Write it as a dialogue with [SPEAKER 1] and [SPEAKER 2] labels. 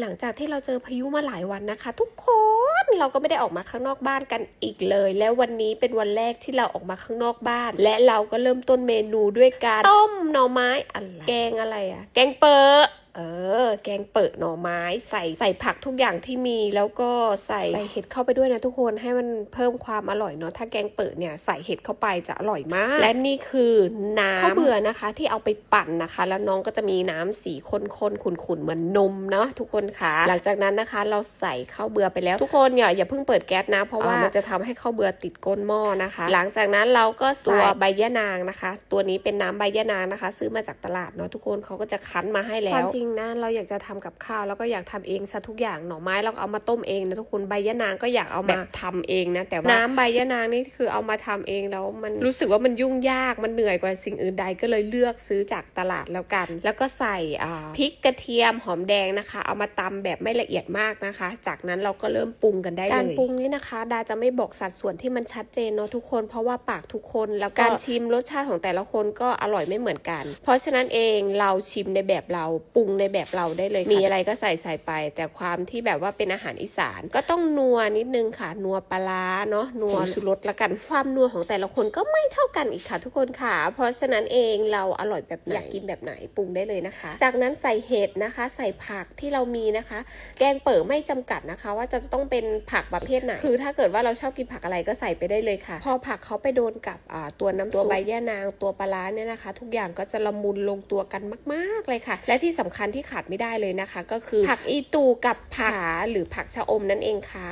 [SPEAKER 1] หลังจากที่เราเจอพายุมาหลายวันนะคะ ทุกคนเราก็ไม่ได้ออกมาข้างนอกบ้านกันอีกเลย แล้ววันนี้เป็นวันแรกที่เราออกมาข้างนอกบ้าน และเราก็เริ่มต้นเมนูด้วยการต้มหน่อไม้อะไรแกงอะไรอะแกงเปอเออ แกงเปิดหน่อไม้ ใส่ใส่ผักทุกอย่างที่มี แล้วก็ใส่ใส่เห็ดเข้าไปด้วยนะทุกคนให้มันเพิ่มความอร่อยเนาะถ้าแกงเปิดเนี่ยใส่เห็ดเข้าไปจะอร่อยมาก และนี่คือน้ำข้าวเบื่อนะคะ ที่เอาไปปั่นนะคะ แล้วน้องก็จะมีน้ำสีข้นๆขุ่นๆเหมือนนมเนาะทุกคนค่ะ หลังจากนั้นนะคะ เราใส่ข้าวเบื่อไปแล้ว ทุกคนอย่าอย่าเพิ่งเปิดแก๊สนะ เพราะว่ามันจะทำให้ข้าวเบื่อติดก้นหม้อนะคะ หลังจากนั้นเราก็ใส่ตัวใบยะนางนะคะ ตัวนี้เป็นน้ำใบยะนางนะคะ ซื้อมาจากตลาดเนาะทุกคนเขาก็จะคั้นมาให้แล้วความจริงนะเราอยากจะทำกับข้าวแล้วก็อยากทำเองซะทุกอย่างหน่อไม้เราก็เอามาต้มเองนะทุกคนใบยะนางก็อยากเอามาทำเองนะแต่ว่าน้ำใบยะนางนี่คือเอามาทำเองแล้วมันรู้สึกว่ามันยุ่งยากมันเหนื่อยกว่าสิ่งอื่นใดก็เลยเลือกซื้อจากตลาดแล้วกัน แล้วก็ใส่อ่าพริกกระเทียมหอมแดงนะคะ เอามาตำแบบไม่ละเอียดมากนะคะ จากนั้นเราก็เริ่มปรุงกันได้เลยการปรุงนี้นะคะ ดาจะไม่บอกสัดส่วนที่มันชัดเจนเนาะทุกคน เพราะว่าปากทุกคนแล้วการชิมรสชาติของแต่ละคนก็อร่อยไม่เหมือนกัน เพราะฉะนั้นเองเราชิมในแบบเราปรุงในแบบเราได้เลยค่ะมีอะไรก็ใส่ใส่ไป แต่ความที่แบบว่าเป็นอาหารอีสานก็ต้องนัวนิดนึงค่ะ นัวปลาร้าเนาะนัวชูรสละกัน ความนัวของแต่ละคนก็ไม่เท่ากันอีกค่ะทุกคนค่ะ เพราะฉะนั้นเองเราอร่อยแบบไหนอยากกินแบบไหนปรุงได้เลยนะคะ จากนั้นใส่เห็ดนะคะ ใส่ผักที่เรามีนะคะ แกงเปิดไม่จำกัดนะคะ ว่าจะต้องเป็นผักประเภทไหน คือถ้าเกิดว่าเราชอบกินผักอะไรก็ใส่ไปได้เลยค่ะ พอผักเขาไปโดนกับอ่าตัวน้ำตัวใบย่านางตัวปลาร้าเนี่ยนะคะ ทุกอย่างก็จะละมุนลงตัวกันมาก ๆเลยค่ะ และที่สำคัญที่ขาดไม่ได้เลยนะคะ ก็คือผักอีตูกับผักหรือผักชะอมนั่นเองค่ะ